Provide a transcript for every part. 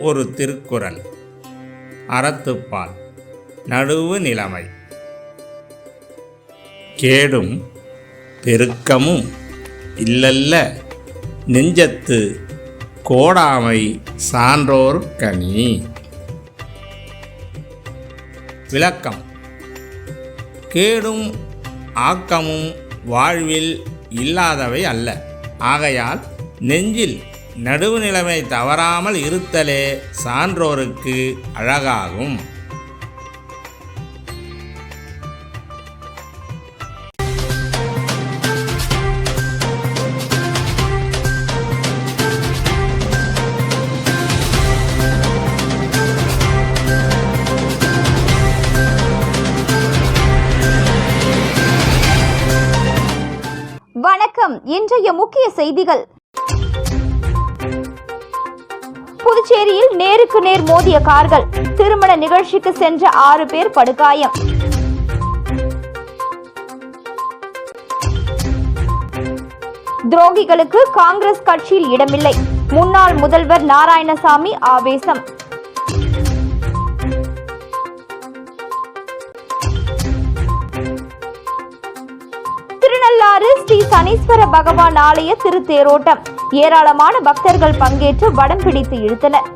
ஒரு திருக்குறள். அறத்துப்பால். நடுவு நிலைமை. கேடும் பெருக்கமும் இல்லல்ல. நெஞ்சத்து கோடாமை சான்றோர் கனி. விளக்கம். கேடும் ஆக்கமும் வாழ்வில் இல்லாதவை அல்ல. ஆகையால் நெஞ்சில் நடுவு நிலைமை தவறாமல் இருத்தலே சான்றோருக்கு அழகாகும். வணக்கம். இன்றைய முக்கிய செய்திகள். புதுச்சேரியில் நேருக்கு நேர் மோதிய கார்கள் திருமண நிகழ்ச்சிக்கு சென்ற ஆறு பேர் படுகாயம். துரோகிகளுக்கு காங்கிரஸ் கட்சியில் இடமில்லை. முன்னாள் முதல்வர் நாராயணசாமி ஆவேசம். திருநள்ளாறு ஸ்ரீ சனீஸ்வர பகவான் ஆலய திருத்தேரோட்டம். ஏராளமான பக்தர்கள் பங்கேற்று வடம் பிடித்து இழுத்தனர்.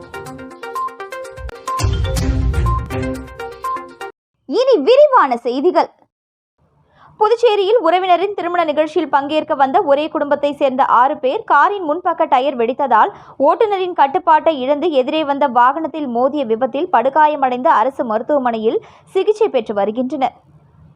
இனி விரிவான செய்திகள். புதுச்சேரியில் உறவினரின் திருமண நிகழ்ச்சியில் பங்கேற்க வந்த ஒரே குடும்பத்தை சேர்ந்த ஆறு பேர் காரின் முன்பக்க டயர் வெடித்ததால் ஓட்டுநரின் கட்டுப்பாட்டை இழந்து எதிரே வந்த வாகனத்தில் மோதிய விபத்தில் படுகாயமடைந்த அரசு மருத்துவமனையில் சிகிச்சை பெற்று வருகின்றனர்.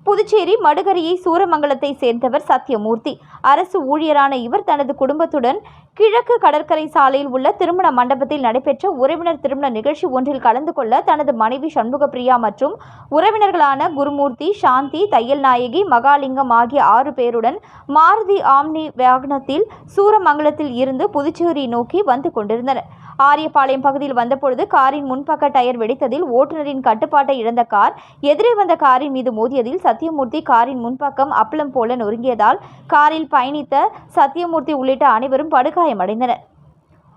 புதுச்சேரி மடுகரியை சூரமங்கலத்தை சேர்ந்தவர் சத்யமூர்த்தி அரசு ஊழியரான இவர் தனது குடும்பத்துடன் கிழக்கு கடற்கரை சாலையில் உள்ள திருமண மண்டபத்தில் நடைபெற்ற உறவினர் திருமண நிகழ்ச்சி ஒன்றில் கலந்து கொள்ள தனது மனைவி சண்முகப்பிரியா மற்றும் உறவினர்களான குருமூர்த்தி சாந்தி தையல் நாயகி மகாலிங்கம் ஆகிய ஆறு பேருடன் மாருதி ஆம்னி வாகனத்தில் சூரமங்கலத்தில் இருந்து புதுச்சேரி நோக்கி வந்து கொண்டிருந்தனர். ஆரியபாளையம் பகுதியில் வந்தபொழுது காரின் முன்பக்க டயர் வெடித்ததில் ஓட்டுநரின் கட்டுப்பாட்டை இழந்த கார் எதிரே வந்த காரின் மீது மோதியதில் சத்தியமூர்த்தி காரின் முன்பக்கம் அப்பளம் போல நொறுங்கியதால் காரில் பயணித்த சத்தியமூர்த்தி உள்ளிட்ட அனைவரும் படுகாயமடைந்தனர்.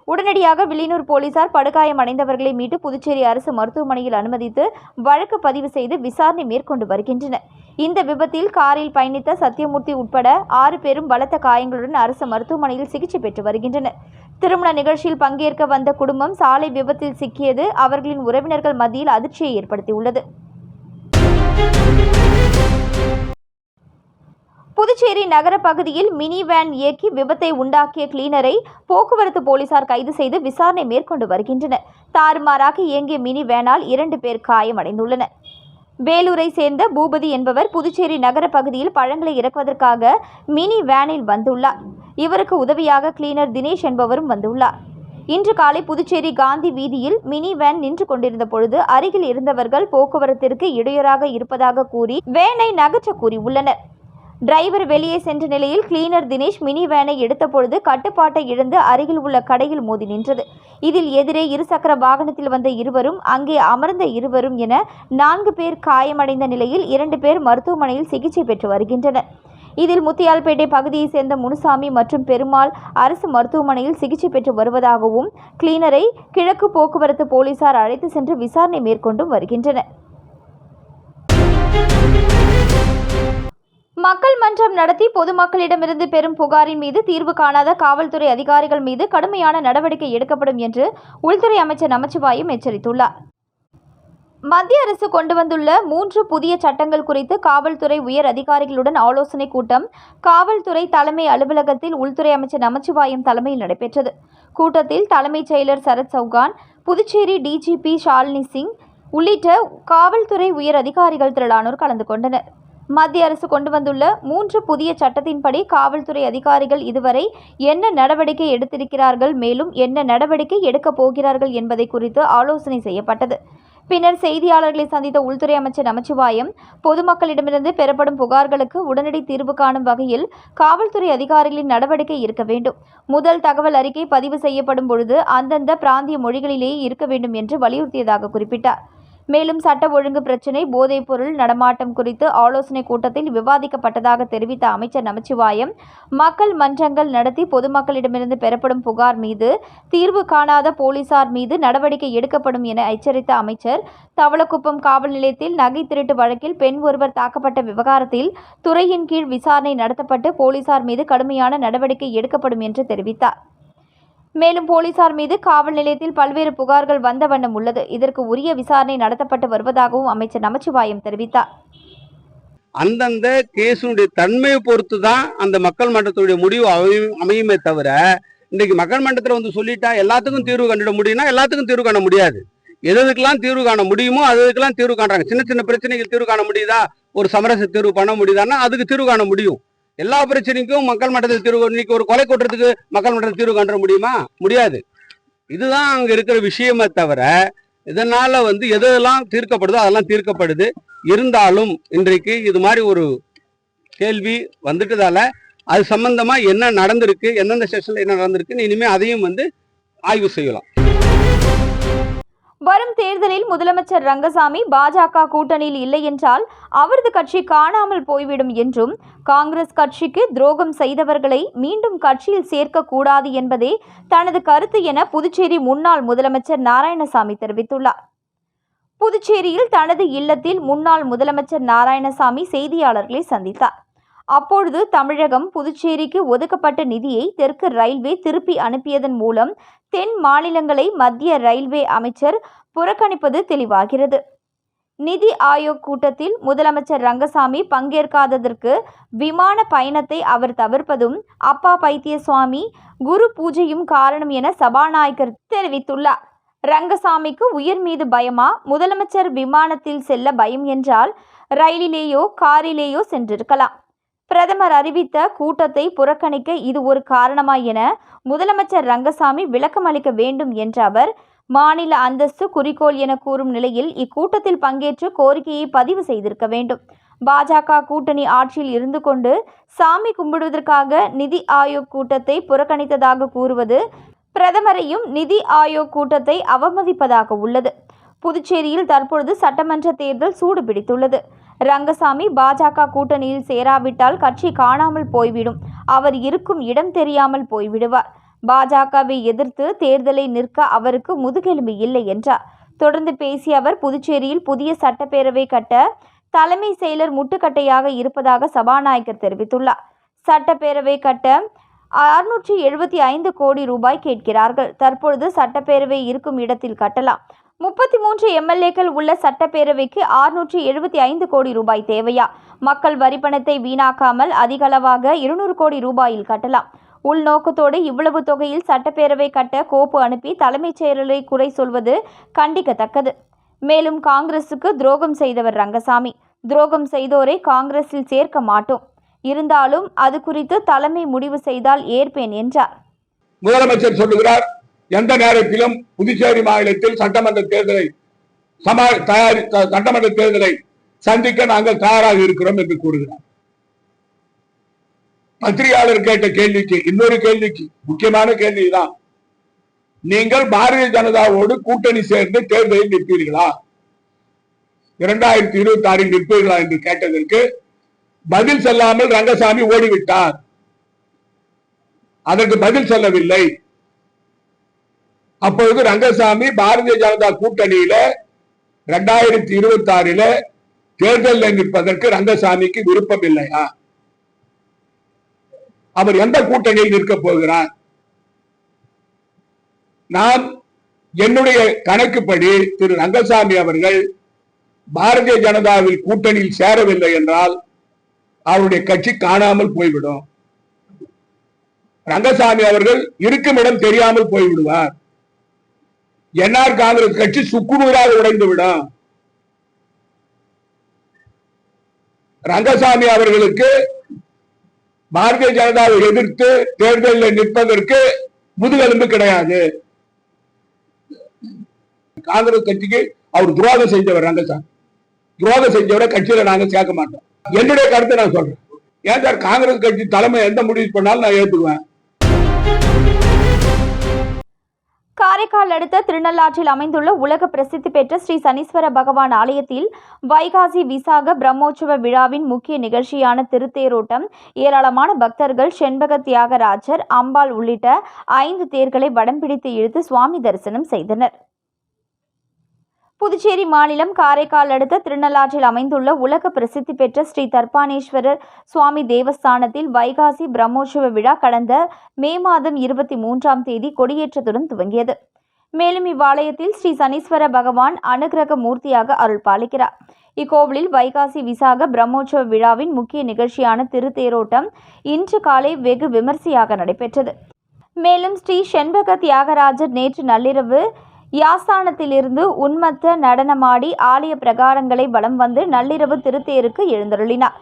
உடனடியாக வில்லியனூர் போலீசார் படுகாயமடைந்தவர்களை மீட்டு புதுச்சேரி அரசு மருத்துவமனையில் அனுமதித்து வழக்கு பதிவு செய்து விசாரணை மேற்கொண்டு வருகின்றனர். இந்த விபத்தில் காரில் பயணித்த சத்தியமூர்த்தி உட்பட ஆறு பேரும் பலத்த காயங்களுடன் அரசு மருத்துவமனையில் சிகிச்சை பெற்று வருகின்றனர். திருமண நிகழ்ச்சியில் பங்கேற்க வந்த குடும்பம் சாலை விபத்தில் சிக்கியது அவர்களின் உறவினர்கள் மத்தியில் அதிர்ச்சியை ஏற்படுத்தியுள்ளது. புதுச்சேரி நகர பகுதியில் மினி வேன் இயக்கி விபத்தை உண்டாக்கிய கிளீனரை போக்குவரத்து போலீசார் கைது செய்து விசாரணை மேற்கொண்டு வருகின்றனர். தாறுமாறாக இயங்கிய மினி வேனால் இரண்டு பேர் காயமடைந்துள்ளனர். வேலூரை சேர்ந்த பூபதி என்பவர் புதுச்சேரி நகர பகுதியில் பழங்களை இறக்குவதற்காக மினி வேனில் வந்துள்ளார். இவருக்கு உதவியாக கிளீனர் தினேஷ் என்பவரும் வந்துள்ளார். இன்று காலை புதுச்சேரி காந்தி வீதியில் மினி வேன் நின்று கொண்டிருந்த பொழுது அருகில் இருந்தவர்கள் போக்குவரத்திற்கு இடையூறாக இருப்பதாக கூறி வேனை நகற்ற கூறியுள்ளனர். டிரைவர் வெளியே சென்ற நிலையில் கிளீனர் தினேஷ் மினி வேனை எடுத்தபொழுது கட்டுப்பாட்டை இழந்து அருகில் உள்ள கடையில் மோதி நின்றது. இதில் எதிரே இருசக்கர வாகனத்தில் வந்த இருவரும் அங்கே அமர்ந்த இருவரும் என நான்கு பேர் காயமடைந்த நிலையில் இரண்டு பேர் மருத்துவமனையில் சிகிச்சை பெற்று வருகின்றனர். இதில் முத்தியால்பேட்டை பகுதியைச் சேர்ந்த முனுசாமி மற்றும் பெருமாள் அரசு மருத்துவமனையில் சிகிச்சை பெற்று வருவதாகவும் கிளீனரை கிழக்கு போக்குவரத்து போலீசார் அழைத்து சென்று விசாரணை மேற்கொண்டும் வருகின்றனர். மக்கள் மன்றம் நடத்தி பொதுமக்களிடமிருந்து பெறும் புகாரின் மீது தீர்வு காணாத காவல்துறை அதிகாரிகள் மீது கடுமையான நடவடிக்கை எடுக்கப்படும் என்று உள்துறை அமைச்சர் நமச்சிவாயும் எச்சரித்துள்ளார். மத்திய அரசு கொண்டு வந்துள்ள மூன்று புதிய சட்டங்கள் குறித்து காவல்துறை உயர் அதிகாரிகளுடன் ஆலோசனை கூட்டம் காவல்துறை தலைமை அலுவலகத்தில் உள்துறை அமைச்சர் நமச்சிவாயம் தலைமையில் நடைபெற்றது. கூட்டத்தில் தலைமைச் செயலர் சரத் சௌகான் புதுச்சேரி டிஜிபி ஷாலினி சிங் உள்ளிட்ட காவல்துறை உயர் அதிகாரிகள் திரளானோர் கலந்து கொண்டனர். மத்திய அரசு கொண்டு வந்துள்ள மூன்று புதிய சட்டத்தின்படி காவல்துறை அதிகாரிகள் இதுவரை என்ன நடவடிக்கை எடுத்திருக்கிறார்கள் மேலும் என்ன நடவடிக்கை எடுக்கப் போகிறார்கள் என்பதை குறித்து ஆலோசனை செய்யப்பட்டது. பின்னர் செய்தியாளர்களை சந்தித்த உள்துறை அமைச்சர் நமச்சிவாயம் பொதுமக்களிடமிருந்து பெறப்படும் புகார்களுக்கு உடனடி தீர்வு காணும் வகையில் காவல்துறை அதிகாரிகளின் நடவடிக்கை இருக்க வேண்டும். முதல் தகவல் அறிக்கை பதிவு செய்யப்படும் பொழுது அந்தந்த பிராந்திய மொழிகளிலேயே இருக்க வேண்டும் என்று வலியுறுத்தியதாக குறிப்பிட்டார். மேலும் சட்ட ஒழுங்கு பிரச்சினை போதைப்பொருள் நடமாட்டம் குறித்து ஆலோசனை கூட்டத்தில் விவாதிக்கப்பட்டதாக தெரிவித்த அமைச்சர் நமச்சிவாயம் மக்கள் மன்றங்கள் நடத்தி பொதுமக்களிடமிருந்து பெறப்படும் புகார் மீது தீர்வு காணாத போலீசார் மீது நடவடிக்கை எடுக்கப்படும் என எச்சரித்த அமைச்சர் தவளக்குப்பம் காவல் நிலையத்தில் நகை திருட்டு வழக்கில் பெண் ஒருவர் தாக்கப்பட்ட விவகாரத்தில் துறையின் கீழ் விசாரணை நடத்தப்பட்டு போலீசார் மீது கடுமையான நடவடிக்கை எடுக்கப்படும் என்று தெரிவித்தார். மேலும் போலீசார் மீது காவல் நிலையத்தில் பல்வேறு புகார்கள் வந்த வண்ணம் உள்ளது. இதற்கு உரிய விசாரணை நடத்தப்பட்டு வருவதாகவும் அமைச்சர் நமச்சிவாயம் தெரிவித்தார். அந்தந்த கேஸுடைய தன்மையை பொறுத்து தான் அந்த மக்கள் மன்றத்துடைய முடிவு அமையும் அமையுமே தவிர இன்றைக்கு மக்கள் மன்றத்தில் வந்து சொல்லிட்டா எல்லாத்துக்கும் தீர்வு கண்டிட முடியும்னா எல்லாத்துக்கும் தீர்வு காண முடியாது. எதுக்கெல்லாம் தீர்வு காண முடியுமோ அதுக்கெல்லாம் தீர்வு காண்றாங்க. சின்ன சின்ன பிரச்சனைகள் தீர்வு காண முடியுதா? ஒரு சமரச தீர்வு பண்ண முடியுதான்னா அதுக்கு தீர்வு காண முடியும். எல்லா பிரச்சனைக்கும் மக்கள் மன்றத்தில் தீர்வு இன்னைக்கு ஒரு கொலை கூட்டுறதுக்கு மக்கள் மன்றத்தில் தீர்வு காண்ற முடியுமா? முடியாது. இதுதான் அங்க இருக்கிற விஷயமே தவிர இதனால வந்து எதெல்லாம் தீர்க்கப்படுதோ அதெல்லாம் தீர்க்கப்படுது. இருந்தாலும் இன்றைக்கு இது மாதிரி ஒரு கேள்வி வந்துட்டதால அது சம்பந்தமா என்ன நடந்திருக்கு எந்தெந்த செஷன்ல என்ன நடந்திருக்குன்னு இனிமே அதையும் வந்து ஆய்வு செய்யலாம். வரும் தேர்தலில் முதலமைச்சர் ரங்கசாமி பாஜக கூட்டணியில் இல்லை என்றால் அவரது கட்சி காணாமல் போய்விடும் என்றும் காங்கிரஸ் கட்சிக்கு துரோகம் செய்தவர்களை மீண்டும் கட்சியில் சேர்க்கக்கூடாது என்பதே தனது கருத்து என புதுச்சேரி முன்னாள் முதலமைச்சர் நாராயணசாமி தெரிவித்துள்ளார். புதுச்சேரியில் தனது இல்லத்தில் முன்னாள் முதலமைச்சர் நாராயணசாமி செய்தியாளர்களை சந்தித்தார். அப்பொழுது தமிழகம் புதுச்சேரிக்கு ஒதுக்கப்பட்ட நிதியை தெற்கு ரயில்வே திருப்பி அனுப்பியதன் மூலம் தென் மாநிலங்களை மத்திய ரயில்வே அமைச்சர் புறக்கணிப்பது தெளிவாகிறது. நிதி ஆயோக் கூட்டத்தில் முதலமைச்சர் ரங்கசாமி பங்கேற்காததற்கு விமான பயணத்தை அவர் தவிர்ப்பதும் அப்பா பைத்தியசுவாமி குரு பூஜையும் காரணம் என சபாநாயகர் தெரிவித்துள்ளார். ரங்கசாமிக்கு உயிர் மீது பயமா? முதலமைச்சர் விமானத்தில் செல்ல பயம் என்றால் ரயிலிலேயோ காரிலேயோ சென்றிருக்கலாம். பிரதமர் அறிவித்த கூட்டத்தை புறக்கணிக்க இது ஒரு காரணமா என முதலமைச்சர் ரங்கசாமி விளக்கம் அளிக்க வேண்டும் என்ற அவர் மாநில அந்தஸ்து குறிக்கோள் என கூறும் நிலையில் இக்கூட்டத்தில் பங்கேற்று கோரிக்கையை பதிவு செய்திருக்க வேண்டும். பாஜக கூட்டணி ஆட்சியில் இருந்து கொண்டு சாமி கும்பிடுவதற்காக நிதி ஆயோக் கூட்டத்தை புறக்கணித்ததாக கூறுவது பிரதமரையும் நிதி ஆயோக் கூட்டத்தை அவமதிப்பதாக உள்ளது. புதுச்சேரியில் தற்பொழுது சட்டமன்ற தேர்தல் சூடு பிடித்துள்ளது ரங்கசாமி பாஜக கூட்டணியில் சேராவிட்டால் கட்சி காணாமல் போய்விடும். அவர் இருக்கும் இடம் தெரியாமல் போய்விடுவார். பாஜகவை எதிர்த்து தேர்தலை நிற்க அவருக்கு முதுகெலும்பு இல்லை என்றார். தொடர்ந்து பேசிய அவர் புதுச்சேரியில் புதிய சட்டப்பேரவை கட்ட தலைமை செயலர் முட்டுக்கட்டையாக இருப்பதாக சபாநாயகர் தெரிவித்துள்ளார். சட்டப்பேரவை கட்ட அறுநூற்றி எழுபத்தி ஐந்து கோடி ரூபாய் கேட்கிறார்கள். தற்பொழுது சட்டப்பேரவை இருக்கும் இடத்தில் கட்டலாம். முப்பத்தி மூன்று எம்எல்ஏக்கள் உள்ள சட்டப்பேரவைக்கு ஆறுநூற்றி எழுபத்தி ஐந்து கோடி ரூபாய் தேவையா? மக்கள் வரிப்பணத்தை வீணாக்காமல் அதிகளவாக இருநூறு கோடி ரூபாயில் கட்டலாம். உள்நோக்கத்தோடு இவ்வளவு தொகையில் சட்டப்பேரவை கட்ட கோப்பு அனுப்பி தலைமைச் செயலரை குறை சொல்வது கண்டிக்கத்தக்கது. மேலும் காங்கிரசுக்கு துரோகம் செய்தவர் ரங்கசாமி. துரோகம் செய்தோரை காங்கிரஸில் சேர்க்க மாட்டோம். இருந்தாலும் அது குறித்து தலைமை முடிவு செய்தால் ஏற்பேன் என்றார். முதலமைச்சர் சொல்லுகிறார் எந்த நேரத்திலும் புதுச்சேரி மாநிலத்தில் சட்டமன்ற தேர்தலை சமா தயாரி த- சட்டமன்ற தேர்தலை சந்திக்க நாங்கள் தயாராக இருக்கிறோம் என்று கூறுகிறார். பத்திரிகையாளர் கேட்ட கேள்விக்கு இன்னொரு கேள்விக்கு முக்கியமான கேள்விதான். நீங்கள் பாரதிய ஜனதாவோடு கூட்டணி சேர்ந்து தேர்தலில் நிற்பீர்களா? இரண்டாயிரத்தி இருபத்தி ஆறில் நிற்பீர்களா என்று கேட்டதற்கு பதில் செல்லாமல் ரங்கசாமி ஓடிவிட்டார். அதற்கு பதில் சொல்லவில்லை. அப்பொழுது ரங்கசாமி பாரதிய ஜனதா கூட்டணியில ரெண்டாயிரத்தி இருபத்தி ஆறில தேர்தலில் நிற்பதற்கு ரங்கசாமிக்கு விருப்பம் இல்லையா அவர் எந்த கூட்டணியில் நிற்க போகிறார்? நான் என்னுடைய கணக்குப்படி திரு ரங்கசாமி அவர்கள் பாரதிய ஜனதாவில் கூட்டணியில் சேரவில்லை என்றால் அவருடைய கட்சி காணாமல் போய்விடும். ரங்கசாமி அவர்கள் இருக்கும் இடம் தெரியாமல் போய்விடுவார். என்ஆர் காங்கிரஸ் கட்சி சுக்குநூறாக உடைந்து விடும் ரங்கசாமி அவர்களுக்கு பாரதிய ஜனதாவை எதிர்த்து தேர்தலில் நிற்பதற்கு முதுகெலும்பு கிடையாது. காங்கிரஸ் கட்சிக்கு அவர் துரோகம் செஞ்சவர் ரங்கசாமி. துரோகம் செஞ்சவரை கட்சியில நாங்க சேர்க்க மாட்டோம். என்னுடைய கருத்தை நான் சொல்றேன். ஏன் சார் காங்கிரஸ் கட்சி தலைமை எந்த முடிவு பண்ணாலும் நான் ஏற்றுக்குவேன் காரைக்கால் அடுத்த திருநள்ளாற்றில் அமைந்துள்ள உலக பிரசித்தி பெற்ற ஸ்ரீ சனீஸ்வர பகவான் ஆலயத்தில் வைகாசி விசாக பிரம்மோற்சவ விழாவின் முக்கிய நிகழ்ச்சியான திருத்தேரோட்டம் ஏராளமான பக்தர்கள் செண்பக தியாகராஜர் அம்பாள் உள்ளிட்ட ஐந்து தேர்களை வடம் பிடித்து இழுத்து சுவாமி தரிசனம் செய்தனர். புதுச்சேரி மாநிலம் காரைக்கால் அடுத்த திருநள்ளாற்றில் அமைந்துள்ள உலக பிரசித்தி பெற்ற ஸ்ரீ தர்பானேஸ்வரர் சுவாமி தேவஸ்தானத்தில் வைகாசி பிரம்மோற்சவ விழா கடந்த மே மாதம் இருபத்தி மூன்றாம் தேதி கொடியேற்றத்துடன் துவங்கியது. மேலும் இவ்வாலயத்தில் ஸ்ரீ சனீஸ்வர பகவான் அனுகிரக மூர்த்தியாக அருள் பாலிக்கிறார். இக்கோவிலில் வைகாசி விசாக பிரம்மோற்சவ விழாவின் முக்கிய நிகழ்ச்சியான திருத்தேரோட்டம் இன்று காலை வெகு விமர்சையாக நடைபெற்றது. மேலும் ஸ்ரீ செண்பக தியாகராஜர் நேற்று நள்ளிரவு யாசானத்திலிருந்து உன்மத்த நடனமாடி ஆலய பிரகாரங்களை வலம் வந்து நள்ளிரவு திருத்தேருக்கு எழுந்தருளினார்.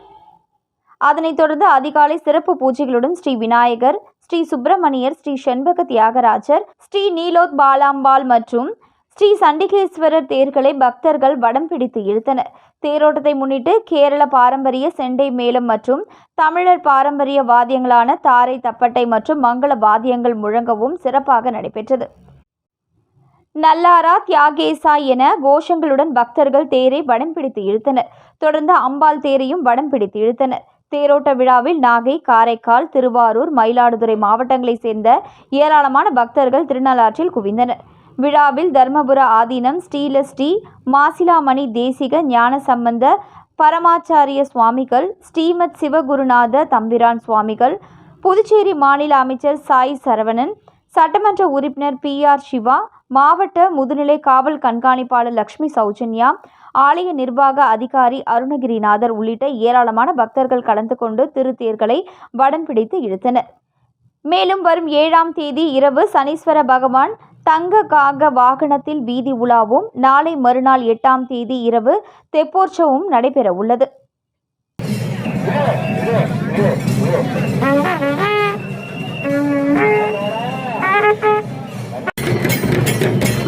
அதனைத் தொடர்ந்து அதிகாலை சிறப்பு பூஜைகளுடன் ஸ்ரீ விநாயகர் ஸ்ரீ சுப்பிரமணியர் ஸ்ரீ செண்பக தியாகராஜர் ஸ்ரீ நீலோத் பாலாம்பாள் மற்றும் ஸ்ரீ சண்டிகேஸ்வரர் தேர்களை பக்தர்கள் வடம் பிடித்து இழுத்தனர். தேரோட்டத்தை முன்னிட்டு கேரள பாரம்பரிய செண்டை மேளம் மற்றும் தமிழர் பாரம்பரிய வாத்தியங்களான தாரை தப்பட்டை மற்றும் மங்கள வாத்தியங்கள் முழங்கவும் சிறப்பாக நடைபெற்றது. நல்லாரா தியாகேசா என கோஷங்களுடன் பக்தர்கள் தேரை வடம் பிடித்து இழுத்தனர். தொடர்ந்து அம்பாள் தேரையும் வடம் பிடித்து இழுத்தனர். தேரோட்ட விழாவில் நாகை காரைக்கால் திருவாரூர் மயிலாடுதுறை மாவட்டங்களைச் சேர்ந்த ஏராளமான பக்தர்கள் திருநள்ளாற்றில் குவிந்தனர். விழாவில் தர்மபுர ஆதீனம் ஸ்ரீலஸ்ரீ மாசிலாமணி தேசிக ஞான சம்பந்த பரமாச்சாரிய சுவாமிகள் ஸ்ரீமத் சிவகுருநாத தம்பிரான் சுவாமிகள் புதுச்சேரி மாநில அமைச்சர் சாய் சரவணன் சட்டமன்ற உறுப்பினர் பி ஆர் சிவா மாவட்ட முதுநிலை காவல் கண்காணிப்பாளர் லக்ஷ்மி சௌஜன்யா ஆலய நிர்வாக அதிகாரி அருணகிரிநாதர் உள்ளிட்ட ஏராளமான பக்தர்கள் கலந்து கொண்டு திருத்தேர்களை வடம் பிடித்து இழுத்தனர். மேலும் வரும் ஏழாம் தேதி இரவு சனீஸ்வர பகவான் தங்க காக வாகனத்தில் வீதி உலாவும் நாளை மறுநாள் எட்டாம் தேதி இரவு தெப்போற்சவமும் நடைபெற உள்ளது புதுச்சேரி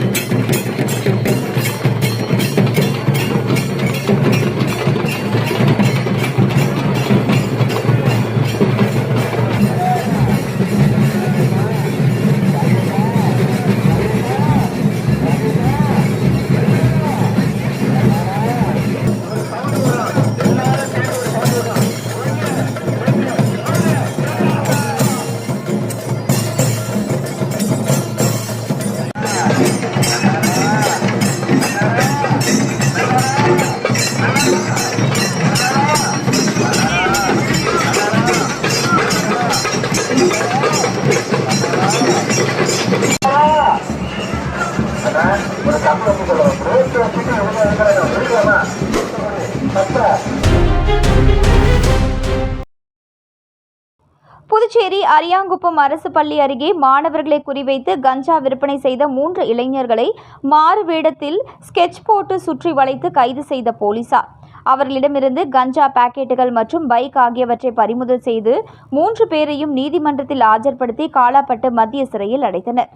அரியாங்குப்பம் அரசு பள்ளி அருகே மாணவர்களை குறிவைத்து கஞ்சா விற்பனை செய்த மூன்று இளைஞர்களை மாறு வேடத்தில் ஸ்கெட்ச் போட்டு சுற்றி வளைத்து கைது செய்த போலீசார். அவர்களிடமிருந்து கஞ்சா பாக்கெட்டுகள் மற்றும் பைக் ஆகியவற்றை பறிமுதல் செய்து மூன்று பேரையும் நீதிமன்றத்தில் ஆஜர்படுத்தி காலாப்பட்டு மத்திய சிறையில் அடைத்தனர்.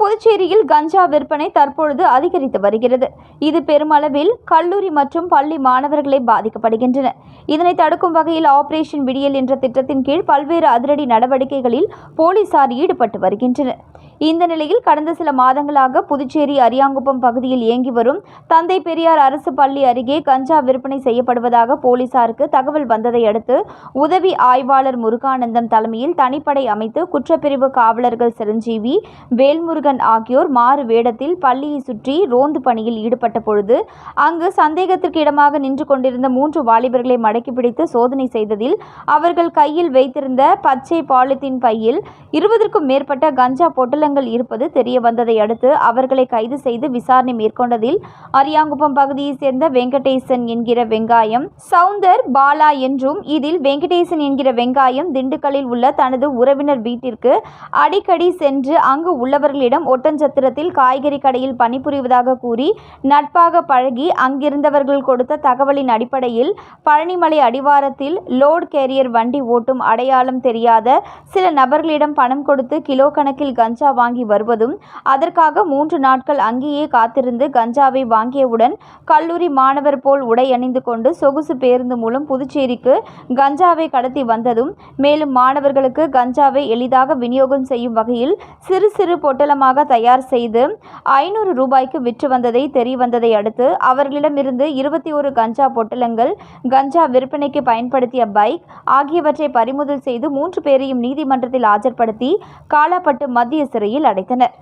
புதுச்சேரியில் கஞ்சா விற்பனை தற்பொழுது அதிகரித்து வருகிறது. இது பெருமளவில் கல்லூரி மற்றும் பள்ளி மாணவர்களை பாதிக்கப்படுகின்றன. இதனை தடுக்கும் வகையில் ஆபரேஷன் விடியல் என்ற திட்டத்தின் கீழ் பல்வேறு அதிரடி நடவடிக்கைகளில் போலீசார் ஈடுபட்டு வருகின்றனர். இந்த நிலையில் கடந்த சில மாதங்களாக புதுச்சேரி அரியாங்குப்பம் பகுதியில் இயங்கி வரும் தந்தை பெரியார் அரசு பள்ளி அருகே கஞ்சா விற்பனை செய்யப்படுவதாக போலீசாருக்கு தகவல் வந்ததை அடுத்து உதவி ஆய்வாளர் முருகானந்தம் தலைமையில் தனிப்படை அமைத்து குற்றப்பிரிவு காவலர்கள் சிரஞ்சீவி வேல்முருகன் முருகன் ஆகியோர் மாறு வேடத்தில் பள்ளியை சுற்றி ரோந்து பணியில் ஈடுபட்ட பொழுது அங்கு சந்தேகத்திற்கு இடமாக நின்று கொண்டிருந்த மூன்று வாலிபர்களை மடக்கி பிடித்து சோதனை செய்ததில் அவர்கள் கையில் வைத்திருந்த பச்சை பாலித்தீன் பையில் இருபதற்கும் மேற்பட்ட கஞ்சா பொட்டலங்கள் இருப்பது தெரிய வந்ததை அடுத்து அவர்களை கைது செய்து விசாரணை மேற்கொண்டதில் அரியாங்குப்பம் பகுதியைச் சேர்ந்த வெங்கடேசன் என்கிற வெங்காயம் சவுந்தர் பாலா என்றும் இதில் வெங்கடேசன் என்கிற வெங்காயம் திண்டுக்கல்லில் உள்ள தனது உறவினர் வீட்டிற்கு அடிக்கடி சென்று அங்கு உள்ளவர்களிடம் ஒட்டஞ்சத்திரத்தில் காய்கறி கடையில் பணிபுரிவதாக கூறி நட்பாக பழகி அங்கிருந்தவர்கள் கொடுத்த தகவலின் அடிப்படையில் பழனிமலை அடிவாரத்தில் லோட் கேரியர் வண்டி ஓட்டும் அடையாளம் தெரியாத சில நபர்களிடம் பணம் கொடுத்து கிலோ கணக்கில் கஞ்சா வாங்கி வருவதும் அதற்காக மூன்று நாட்கள் அங்கேயே காத்திருந்து கஞ்சாவை வாங்கியவுடன் கல்லூரி மாணவர் போல் உடை அணிந்து கொண்டு சொகுசு பேருந்து மூலம் புதுச்சேரிக்கு கஞ்சாவை கடத்தி வந்ததும் மேலும் மாணவர்களுக்கு கஞ்சாவை எளிதாக விநியோகம் செய்யும் வகையில் சிறு சிறு பொட்டலமாக தயார் செய்து ஐநூறு ரூபாய்க்கு விற்று வந்ததை தெரியவந்ததை அடுத்து அவர்களிடமிருந்து இருபத்தி ஒரு கஞ்சா பொட்டலங்கள் கஞ்சா விற்பனைக்கு பயன்படுத்திய பைக் ஆகியவற்றை பறிமுதல் செய்து மூன்று பேரையும் நீதிமன்றத்தில் ஆஜர்படுத்தி காலாப்பட்டு மத்திய சிறையில் அடைத்தனர்.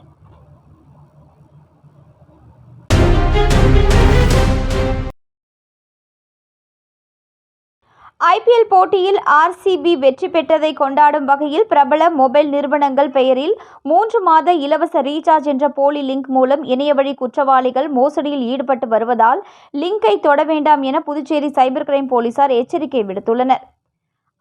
ஐபிஎல் போட்டியில் ஆர்சிபி வெற்றி பெற்றதை கொண்டாடும் வகையில் பிரபல மொபைல் நிறுவனங்கள் பெயரில் மூன்று மாத இலவச ரீசார்ஜ் என்ற போலி லிங்க் மூலம் இணையவழி குற்றவாளிகள் மோசடியில் ஈடுபட்டு வருவதால் லிங்கை தொட வேண்டாம் என புதுச்சேரி சைபர் கிரைம் போலீசார் எச்சரிக்கை விடுத்துள்ளனர்.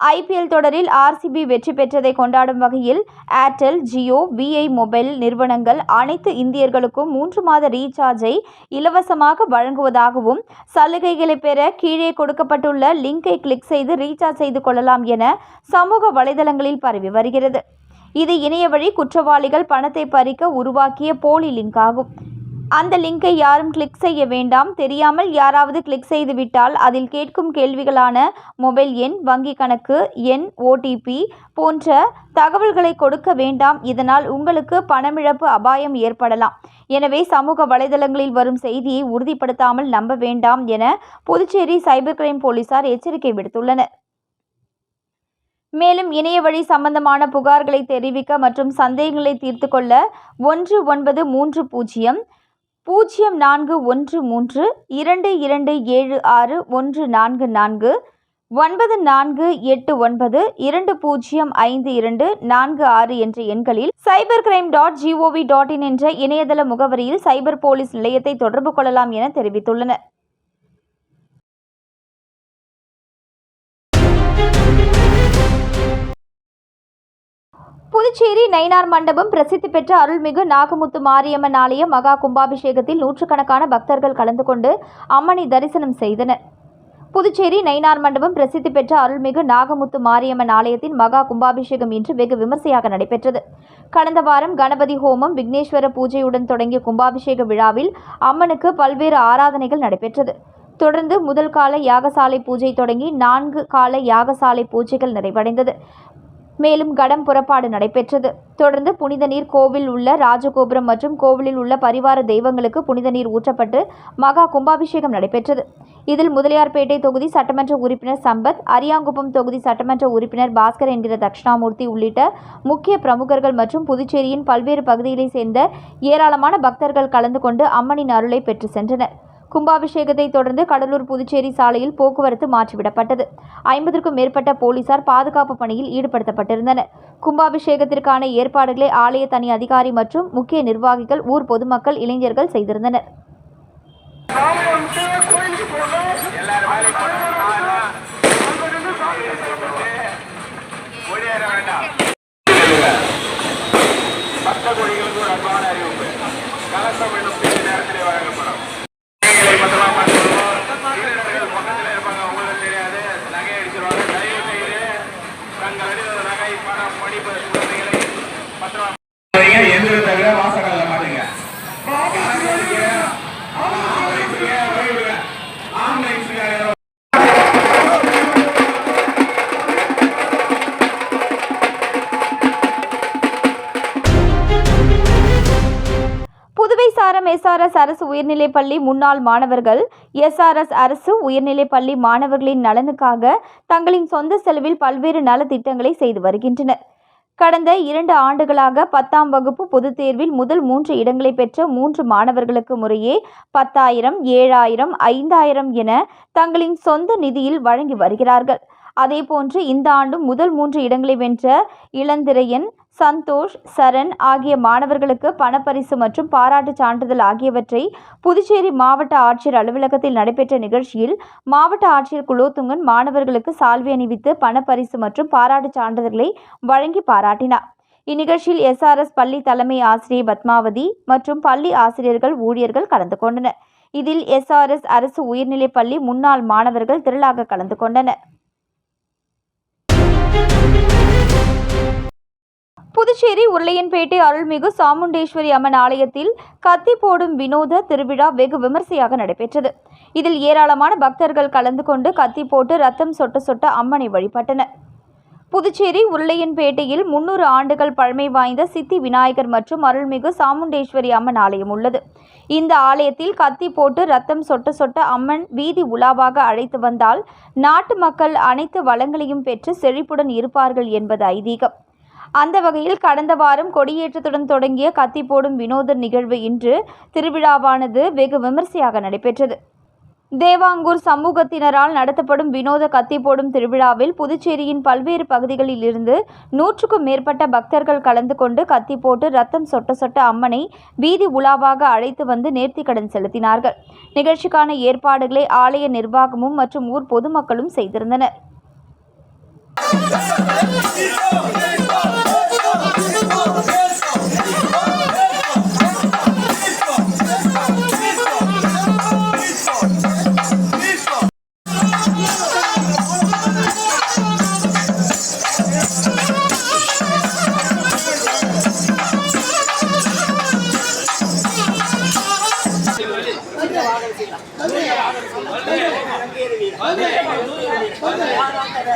ஐபிஎல் தொடரில் ஆர்சிபி வெற்றி பெற்றதை கொண்டாடும் வகையில் ஏர்டெல் ஜியோ விஐ மொபைல் நிறுவனங்கள் அனைத்து இந்தியர்களுக்கும் மூன்று மாத ரீசார்ஜை இலவசமாக வழங்குவதாகவும் சலுகைகளை பெற கீழே கொடுக்கப்பட்டுள்ள லிங்கை கிளிக் செய்து ரீசார்ஜ் செய்து கொள்ளலாம் என சமூக வலைதளங்களில் பரவி வருகிறது. இது இணையவழி குற்றவாளிகள் பணத்தை பறிக்க உருவாக்கிய போலி லிங்க் ஆகும் அந்த லிங்கை யாரும் கிளிக் செய்ய வேண்டாம். தெரியாமல் யாராவது கிளிக் செய்துவிட்டால் அதில் கேட்கும் கேள்விகளான மொபைல் எண் வங்கி கணக்கு எண் ஓடிபி போன்ற தகவல்களை கொடுக்க வேண்டாம். இதனால் உங்களுக்கு பணமிழப்பு அபாயம் ஏற்படலாம். எனவே சமூக வலைதளங்களில் வரும் செய்தியை உறுதிப்படுத்தாமல் நம்ப வேண்டாம் என புதுச்சேரி சைபர் கிரைம் போலீசார் எச்சரிக்கை விடுத்துள்ளனர். மேலும் இணைய வழி சம்பந்தமான புகார்களை தெரிவிக்க மற்றும் சந்தேகங்களை தீர்த்து கொள்ள ஒன்று ஒன்பது மூன்று பூஜ்ஜியம் பூஜ்ஜியம் நான்கு ஒன்று மூன்று இரண்டு இரண்டு ஏழு ஆறு ஒன்று நான்கு நான்கு ஒன்பது நான்கு எட்டு ஒன்பது இரண்டு பூஜ்ஜியம் ஐந்து இரண்டு நான்கு ஆறு என்ற எண்களில் cyber crime dot G O V dot in என்ற இணையதள முகவரியில் சைபர் போலீஸ் நிலையத்தை தொடர்பு கொள்ளலாம் என தெரிவித்துள்ளனர் புதுச்சேரி நயினார் மண்டபம் பிரசித்தி பெற்ற அருள்மிகு நாகமுத்து மாரியம்மன் ஆலய மகா கும்பாபிஷேகத்தில் நூற்றுக்கணக்கான பக்தர்கள் கலந்து கொண்டு அம்மனை தரிசனம் செய்தனர். புதுச்சேரி நயினார் மண்டபம் பிரசித்தி பெற்ற அருள்மிகு நாகமுத்து மாரியம்மன் ஆலயத்தின் மகா கும்பாபிஷேகம் இன்று வெகு விமர்சையாக நடைபெற்றது. கடந்த வாரம் கணபதி ஹோமம் விக்னேஸ்வர பூஜையுடன் தொடங்கிய கும்பாபிஷேக விழாவில் அம்மனுக்கு பல்வேறு ஆராதனைகள் நடைபெற்றது. தொடர்ந்து முதல் கால யாகசாலை பூஜை தொடங்கி நான்கு கால யாகசாலை பூஜைகள் நிறைவடைந்தது. மேலும் கடம் புறப்பாடு நடைபெற்றது. தொடர்ந்து புனித நீர் கோவில் உள்ள ராஜகோபுரம் மற்றும் கோவிலில் உள்ள பரிவார தெய்வங்களுக்கு புனித நீர் ஊற்றப்பட்டு மகா கும்பாபிஷேகம் நடைபெற்றது. இதில் முதலியார்பேட்டை தொகுதி சட்டமன்ற உறுப்பினர் சம்பத் அரியாங்குப்பம் தொகுதி சட்டமன்ற உறுப்பினர் பாஸ்கர் என்கிற தட்சிணாமூர்த்தி உள்ளிட்ட முக்கிய பிரமுகர்கள் மற்றும் புதுச்சேரியின் பல்வேறு பகுதிகளைச் சேர்ந்த ஏராளமான பக்தர்கள் கலந்து கொண்டு அம்மனின் அருளை பெற்று சென்றனர். கும்பாபிஷேகத்தை தொடர்ந்து கடலூர் புதுச்சேரி சாலையில் போக்குவரத்து மாற்றிவிடப்பட்டது. ஐம்பதற்கும் மேற்பட்ட போலீசார் பாதுகாப்பு பணியில் ஈடுபடுத்தப்பட்டிருந்தனர். கும்பாபிஷேகத்திற்கான ஏற்பாடுகளை ஆலய தனி அதிகாரி மற்றும் முக்கிய நிர்வாகிகள் ஊர் பொதுமக்கள் இளைஞர்கள் செய்திருந்தனர். சாரம் எஸ்ஆர்எஸ் அரசு உயர்நிலைப்பள்ளி முன்னாள் மாணவர்கள் எஸ்ஆர்எஸ் அரசு உயர்நிலைப்பள்ளி மாணவர்களின் நலனுக்காக தங்களின் சொந்த செலவில் பல்வேறு நலத்திட்டங்களை செய்து வருகின்றனர். கடந்த இரண்டு ஆண்டுகளாக பத்தாம் வகுப்பு பொதுத் தேர்வில் முதல் மூன்று இடங்களை பெற்ற மூன்று மாணவர்களுக்கு முறையே பத்தாயிரம் ஏழாயிரம் ஐந்தாயிரம் என தங்களின் சொந்த நிதியில் வழங்கி வருகிறார்கள். அதேபோன்று இந்த ஆண்டும் முதல் மூன்று இடங்களை வென்ற இளந்திரையன் சந்தோஷ் சரண் ஆகிய மாணவர்களுக்கு பணப்பரிசு மற்றும் பாராட்டுச் சான்றிதழ் ஆகியவற்றை புதுச்சேரி மாவட்ட ஆட்சியர் அலுவலகத்தில் நடைபெற்ற நிகழ்ச்சியில் மாவட்ட ஆட்சியர் குலோத்துங்கன் மாணவர்களுக்கு சால்வி அணிவித்து பணப்பரிசு மற்றும் பாராட்டுச் சான்றிதழ்களை வழங்கி பாராட்டினார். இந்நிகழ்ச்சியில் எஸ்ஆர்எஸ் பள்ளி தலைமை ஆசிரியர் பத்மாவதி மற்றும் பள்ளி ஆசிரியர்கள் ஊழியர்கள் கலந்து கொண்டனர். இதில் எஸ்ஆர்எஸ் அரசு உயர்நிலைப் பள்ளி முன்னாள் மாணவர்கள் திரளாக கலந்து கொண்டனர். புதுச்சேரி உருளையன்பேட்டை அருள்மிகு சாமுண்டேஸ்வரி அம்மன் ஆலயத்தில் கத்தி போடும் வினோத திருவிழா வெகு விமர்சையாக நடைபெற்றது. இதில் ஏராளமான பக்தர்கள் கலந்து கொண்டு கத்தி போட்டு ரத்தம் சொட்ட சொட்ட அம்மனை வழிபட்டனர். புதுச்சேரி உருளையன்பேட்டையில் முன்னூறு ஆண்டுகள் பழமை வாய்ந்த சித்தி விநாயகர் மற்றும் அருள்மிகு சாமுண்டேஸ்வரி அம்மன் ஆலயம் உள்ளது. இந்த ஆலயத்தில் கத்தி போட்டு ரத்தம் சொட்ட சொட்ட அம்மன் வீதி உலாவாக அழைத்து வந்தால் நாட்டு மக்கள் அனைத்து வளங்களையும் பெற்று செழிப்புடன் இருப்பார்கள் என்பது ஐதீகம். அந்த வகையில் கடந்த வாரம் கொடியேற்றத்துடன் தொடங்கிய கத்தி போடும் வினோத நிகழ்வு இன்று திருவிழாவானது வெகு விமர்சையாக நடைபெற்றது. தேவாங்கூர் சமூகத்தினரால் நடத்தப்படும் வினோத கத்தி போடும் திருவிழாவில் புதுச்சேரியின் பல்வேறு பகுதிகளில் இருந்து நூற்றுக்கும் மேற்பட்ட பக்தர்கள் கலந்து கொண்டு கத்தி போட்டு ரத்தம் சொட்ட சொட்ட அம்மனை வீதி உலாவாக அழைத்து வந்து நேர்த்திக்கடன் செலுத்தினார்கள். நிகழ்ச்சிக்கான ஏற்பாடுகளை ஆலய நிர்வாகமும் மற்றும் ஊர் பொதுமக்களும் செய்திருந்தனர்.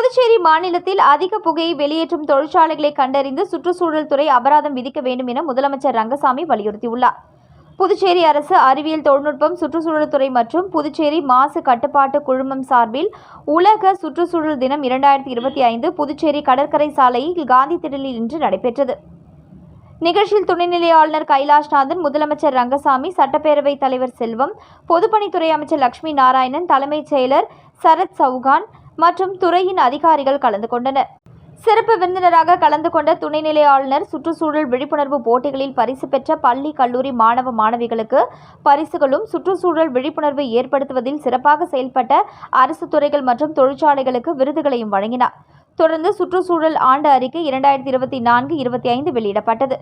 புதுச்சேரி மாநிலத்தில் அதிக புகையை வெளியேற்றும் தொழிற்சாலைகளை கண்டறிந்து சுற்றுச்சூழல் துறை அபராதம் விதிக்க வேண்டும் என முதலமைச்சர் ரங்கசாமி வலியுறுத்தியுள்ளார். புதுச்சேரி அரசு அறிவியல் தொழில்நுட்பம் சுற்றுச்சூழல் துறை மற்றும் புதுச்சேரி மாசு கட்டுப்பாட்டு குழுமம் சார்பில் உலக சுற்றுச்சூழல் தினம் இரண்டாயிரத்தி இருபத்தி ஐந்து புதுச்சேரி கடற்கரை சாலையில் காந்தி திடலில் இன்று நடைபெற்றது. நிகழ்ச்சியில் துணைநிலை ஆளுநர் கைலாஷ்நாதன் முதலமைச்சர் ரங்கசாமி சட்டப்பேரவைத் தலைவர் செல்வம் பொதுப்பணித்துறை அமைச்சர் லட்சுமி நாராயணன் தலைமைச் செயலர் சரத் சவுகான் மற்றும் துறையின் அதிகாரிகள் கலந்து கொண்டனர். சிறப்பு விருந்தினராக கலந்து கொண்ட துணைநிலை ஆளுநர் சுற்றுச்சூழல் விழிப்புணர்வு போட்டிகளில் பரிசு பெற்ற பள்ளி கல்லூரி மாணவ மாணவிகளுக்கு பரிசுகளும் சுற்றுச்சூழல் விழிப்புணர்வை ஏற்படுத்துவதில் சிறப்பாக செயல்பட்ட அரசு துறைகள் மற்றும் தொழிற்சாலைகளுக்கு விருதுகளையும் வழங்கினார். தொடர்ந்து சுற்றுச்சூழல் ஆண்டு அறிக்கை இரண்டாயிரத்தி இருபத்தி நான்கு இருபத்தி ஐந்து வெளியிடப்பட்டது.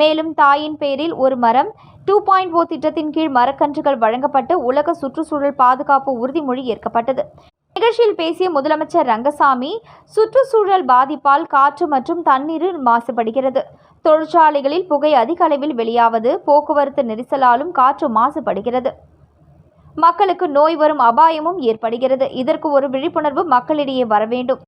மேலும் தாயின் பேரில் ஒரு மரம் டூ பாயிண்ட் ஓ திட்டத்தின் கீழ் மரக்கன்றுகள் வழங்கப்பட்டு உலக சுற்றுச்சூழல் பாதுகாப்பு உறுதிமொழி ஏற்கப்பட்டது. நிகழ்ச்சியில் பேசிய முதலமைச்சர் ரங்கசாமி சுற்றுச்சூழல் பாதிப்பால் காற்று மற்றும் தண்ணீர் மாசுபடுகிறது. தொழிற்சாலைகளில் புகை அதிக அளவில் வெளியாவது போக்குவரத்து நெரிசலாலும் காற்று மாசுபடுகிறது. மக்களுக்கு நோய் வரும் அபாயமும் ஏற்படுகிறது. இதற்கு ஒரு விழிப்புணர்வு மக்களிடையே வர வேண்டும்.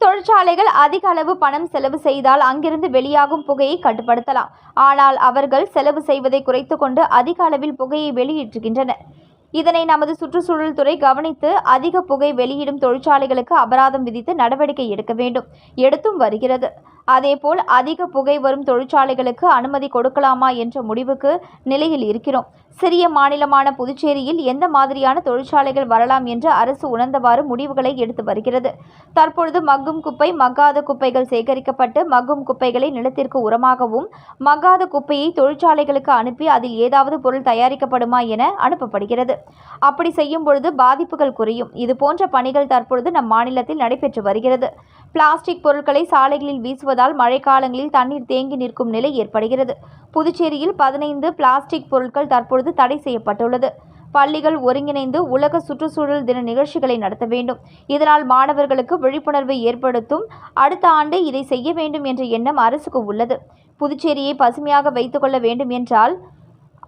தொழிற்சாலைகள் அதிக அளவு பணம் செலவு செய்தால் அங்கிருந்து வெளியாகும் புகையை கட்டுப்படுத்தலாம். ஆனால் அவர்கள் செலவு செய்வதை குறைத்து கொண்டு அதிக அளவில் புகையை வெளியிட்டுகின்றனர் இதனை நமது சுற்றுச்சூழல் துறை கவனித்து அதிக புகை வெளியிடும் தொழிற்சாலைகளுக்கு அபராதம் விதித்து நடவடிக்கை எடுக்க வேண்டும். எடுத்தும் வருகிறது. அதேபோல் அதிக புகை வரும் தொழிற்சாலைகளுக்கு அனுமதி கொடுக்கலாமா என்ற முடிவுக்கு நிலையில் இருக்கிறோம். சிறிய மாநிலமான புதுச்சேரியில் எந்த மாதிரியான தொழிற்சாலைகள் வரலாம் என்று அரசு உணர்ந்தவாறு முடிவுகளை எடுத்து வருகிறது. தற்பொழுது மக்கும் குப்பை மக்காத குப்பைகள் சேகரிக்கப்பட்டு மக்கும் குப்பைகளை நிலத்திற்கு உரமாகவும் மக்காத குப்பையை தொழிற்சாலைகளுக்கு அனுப்பி அதில் ஏதாவது பொருள் தயாரிக்கப்படுமா என அனுப்பப்படுகிறது. அப்படி செய்யும் பொழுது பாதிப்புகள் குறையும். இது போன்ற பணிகள் தற்பொழுது நம் மாநிலத்தில் நடைபெற்று வருகிறது. பிளாஸ்டிக் பொருட்களை சாலைகளில் வீசுவதால் மழைக்காலங்களில் தண்ணீர் தேங்கி நிற்கும் நிலை ஏற்படுகிறது. புதுச்சேரியில் பதினைந்து பிளாஸ்டிக் பொருட்கள் தற்பொழுது தடை செய்யப்பட்டுள்ளது. பள்ளிகள் ஒருங்கிணைந்து உலக சுற்றுச்சூழல் தின நிகழ்ச்சிகளை நடத்த வேண்டும். இதனால் மாணவர்களுக்கு விழிப்புணர்வை ஏற்படுத்தும் அடுத்த ஆண்டு இதை செய்ய வேண்டும் என்ற எண்ணம் அரசுக்கு உள்ளது. புதுச்சேரியை பசுமையாக வைத்துக்கொள்ள வேண்டும் என்றால்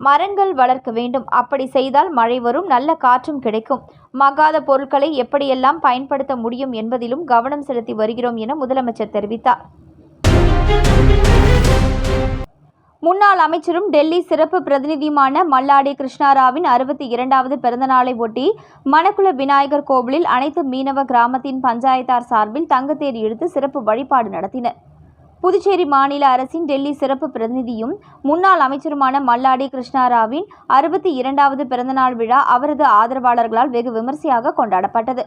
மரங்கள் வளர்க்க வேண்டும். அப்படி செய்தால் மழை வரும் நல்ல காற்றும் கிடைக்கும். மகாத பொருட்களை எப்படியெல்லாம் பயன்படுத்த முடியும் என்பதிலும் கவனம் செலுத்தி வருகிறோம் என முதலமைச்சர் தெரிவித்தார். முன்னாள் அமைச்சரும் டெல்லி சிறப்பு பிரதிநிதியுமான மல்லாடி கிருஷ்ணாராவின் அறுபத்தி இரண்டாவது பிறந்தநாளை ஒட்டி மணக்குள விநாயகர் கோவிலில் அனைத்து மீனவ கிராமத்தின் பஞ்சாயத்தார் சார்பில் தங்கத்தேர் இழுத்து சிறப்பு வழிபாடு நடத்தினர். புதுச்சேரி மாநில அரசின் டெல்லி சிறப்பு பிரதிநிதியும் முன்னாள் அமைச்சருமான மல்லாடி கிருஷ்ணாராவின் அறுபத்தி இரண்டாவது பிறந்தநாள் விழா அவரது ஆதரவாளர்களால் வெகு விமர்சையாக கொண்டாடப்பட்டது.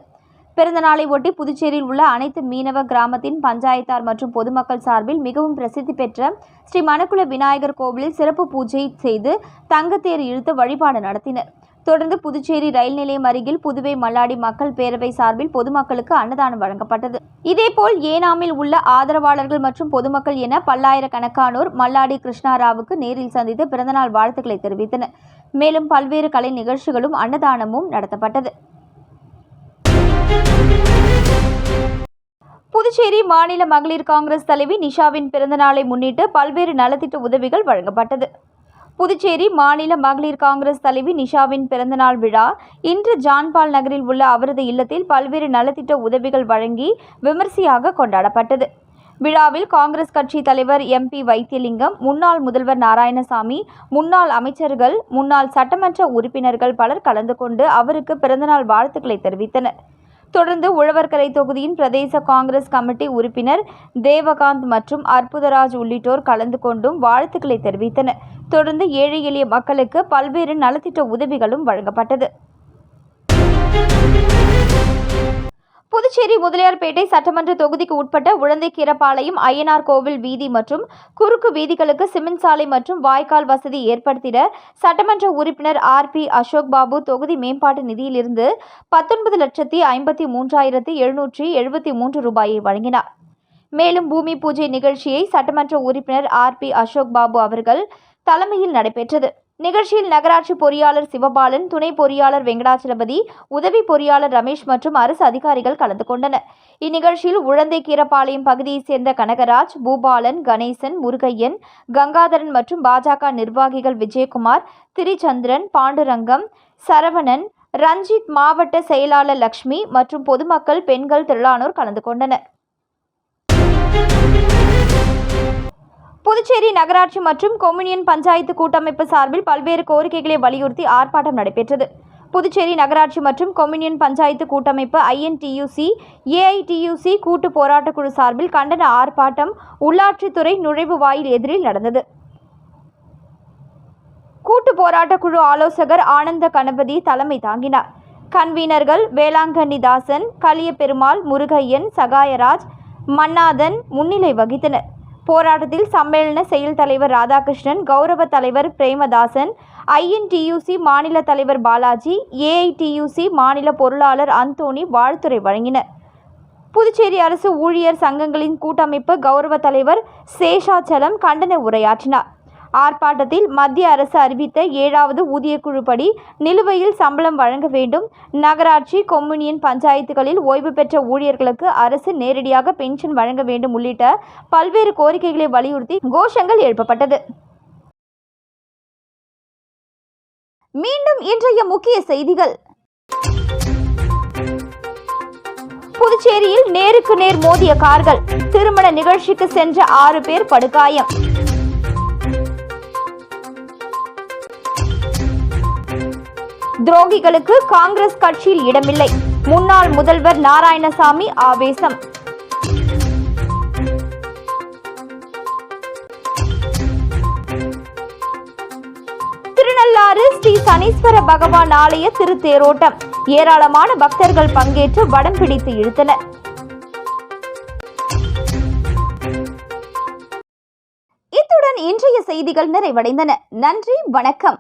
பிறந்தநாளை ஒட்டி புதுச்சேரியில் உள்ள அனைத்து மீனவ கிராமத்தின் பஞ்சாயத்தார் மற்றும் பொதுமக்கள் சார்பில் மிகவும் பிரசித்தி பெற்ற ஸ்ரீ மணக்குள விநாயகர் கோவிலில் சிறப்பு பூஜை செய்து தங்கத்தேர் இழுத்து வழிபாடு நடத்தினர். தொடர்ந்து புதுச்சேரி ரயில் நிலையம் அருகில் புதுவை மல்லாடி மக்கள் பேரவை சார்பில் பொதுமக்களுக்கு அன்னதானம் வழங்கப்பட்டது. இதேபோல் ஏனாமில் உள்ள ஆதரவாளர்கள் மற்றும் பொதுமக்கள் என பல்லாயிரக்கணக்கானோர் மல்லாடி கிருஷ்ணாராவுக்கு நேரில் சந்தித்து பிறந்தநாள் வாழ்த்துக்களை தெரிவித்தனர். மேலும் பல்வேறு கலை நிகழ்ச்சிகளும் அன்னதானமும் நடத்தப்பட்டது. புதுச்சேரி மாநில மகளிர் காங்கிரஸ் தலைவி நிஷாவின் பிறந்தநாளை முன்னிட்டு பல்வேறு நலத்திட்ட உதவிகள் வழங்கப்பட்டது. புதுச்சேரி மாநில மகளிர் காங்கிரஸ் தலைவி நிஷாவின் பிறந்தநாள் விழா. இன்று ஜான்பால் நகரில் உள்ள அவரது இல்லத்தில் பல்வேறு நலத்திட்ட உதவிகள் வழங்கி விமர்சையாக கொண்டாடப்பட்டது. விழாவில் காங்கிரஸ் கட்சி தலைவர் எம்பி வைத்தியலிங்கம் முன்னாள் முதல்வர் நாராயணசாமி முன்னாள் அமைச்சர்கள் முன்னாள் சட்டமன்ற உறுப்பினர்கள் பலர் கலந்து கொண்டு அவருக்கு பிறந்தநாள் வாழ்த்துக்களை தெரிவித்தனர். தொடர்ந்து உழவர்கரை தொகுதியின் பிரதேச காங்கிரஸ் கமிட்டி உறுப்பினர் தேவகாந்த் மற்றும் அற்புதராஜ் உள்ளிட்டோர் கலந்து கொண்டும் வாழ்த்துக்களை தெரிவித்தனர். தொடர்ந்து ஏழை எளிய மக்களுக்கு பல்வேறு நலத்திட்ட உதவிகளும் வழங்கப்பட்டது. புதுச்சேரி முதலியார்பேட்டை சட்டமன்ற தொகுதிக்கு உட்பட்ட உழந்தைக்கீரப்பாளையம் ஐயனார் கோவில் வீதி மற்றும் குறுக்கு வீதிகளுக்கு சிமெண்ட் சாலை மற்றும் வாய்க்கால் வசதி ஏற்படுத்திட சட்டமன்ற உறுப்பினர் ஆர் பி அசோக் பாபு தொகுதி மேம்பாட்டு நிதியிலிருந்து பத்தொன்பது லட்சத்தி ஐம்பத்தி மூன்றாயிரத்தி எழுநூற்றி எழுபத்தி மூன்று ரூபாயை வழங்கினார். மேலும் பூமி பூஜை நிகழ்ச்சியை சட்டமன்ற உறுப்பினர் ஆர் பி அசோக் பாபு அவர்கள் தலைமையில் நடைபெற்றது. நிகழ்ச்சியில் நகராட்சி பொறியாளர் சிவபாலன் துணை பொறியாளர் வெங்கடாச்சலபதி உதவி பொறியாளர் ரமேஷ் மற்றும் அரசு அதிகாரிகள் கலந்து கொண்டனர். இந்நிகழ்ச்சியில் உழந்தை கீரப்பாளையம் பகுதியைச் சேர்ந்த கனகராஜ் பூபாலன் கணேசன் முருகையன் கங்காதரன் மற்றும் பாஜக நிர்வாகிகள் விஜயகுமார் திரிச்சந்திரன் பாண்டுரங்கம் சரவணன் ரஞ்சித் மாவட்ட செயலாளர் லக்ஷ்மி மற்றும் பொதுமக்கள் பெண்கள் திரளானோர் கலந்து கொண்டனர். புதுச்சேரி நகராட்சி மற்றும் கொம்யூனியன் பஞ்சாயத்து கூட்டமைப்பு சார்பில் பல்வேறு கோரிக்கைகளை வலியுறுத்தி ஆர்ப்பாட்டம் நடைபெற்றது. புதுச்சேரி நகராட்சி மற்றும் கொம்யூனியன் பஞ்சாயத்து கூட்டமைப்பு ஐஎன்டியூசி ஏஐடியூசி கூட்டு போராட்டக்குழு சார்பில் கண்டன ஆர்ப்பாட்டம் உள்ளாட்சித்துறை நுழைவு வாயில் எதிரில் நடந்தது. கூட்டு போராட்டக்குழு ஆலோசகர் ஆனந்த கணபதி தலைமை தாங்கினார். கன்வீனர்கள் வேளாங்கண்ணி தாசன் கலியபெருமாள் முருகையன் சகாயராஜ் மன்னாதன் முன்னிலை வகித்தனர். போராட்டத்தில் சம்மேளன செயல் தலைவர் ராதாகிருஷ்ணன் கௌரவ தலைவர் பிரேமதாசன் ஐஎன்டியூசி மாநில தலைவர் பாலாஜி ஏஐடியூசி மாநில பொருளாளர் அந்தோணி வாழ்த்துறை வழங்கினர். புதுச்சேரி அரசு ஊழியர் சங்கங்களின் கூட்டமைப்பு கௌரவ தலைவர் சேஷாச்சலம் கண்டன உரையாற்றினார். ஆர்ப்பாட்டத்தில் மத்திய அரசு அறிவித்த ஏழாவது ஊதியக்குழுப்படி நிலுவையில் சம்பளம் வழங்க வேண்டும். நகராட்சி கொம்யூனியன் பஞ்சாயத்துகளில் ஓய்வு பெற்ற ஊழியர்களுக்கு அரசு நேரடியாக பென்ஷன் வழங்க வேண்டும் உள்ளிட்ட பல்வேறு கோரிக்கைகளை வலியுறுத்தி கோஷங்கள் எழுப்பப்பட்டது. மீண்டும் இன்றைய முக்கிய செய்திகள். புதுச்சேரியில் நேருக்கு நேர் மோதிய கார்கள் திருமண நிகழ்ச்சிக்கு சென்ற ஆறு பேர் படுகாயம். துரோகிகளுக்கு காங்கிரஸ் கட்சியில் இடமில்லை. முன்னாள் முதல்வர் நாராயணசாமி ஆவேசம். திருநள்ளாறு ஸ்ரீ சனீஸ்வர பகவான் ஆலய திருத்தேரோட்டம். ஏராளமான பக்தர்கள் பங்கேற்று வடம் பிடித்து இழுத்தனர். இத்துடன் இன்றைய செய்திகள் நிறைவடைந்தன. நன்றி வணக்கம்.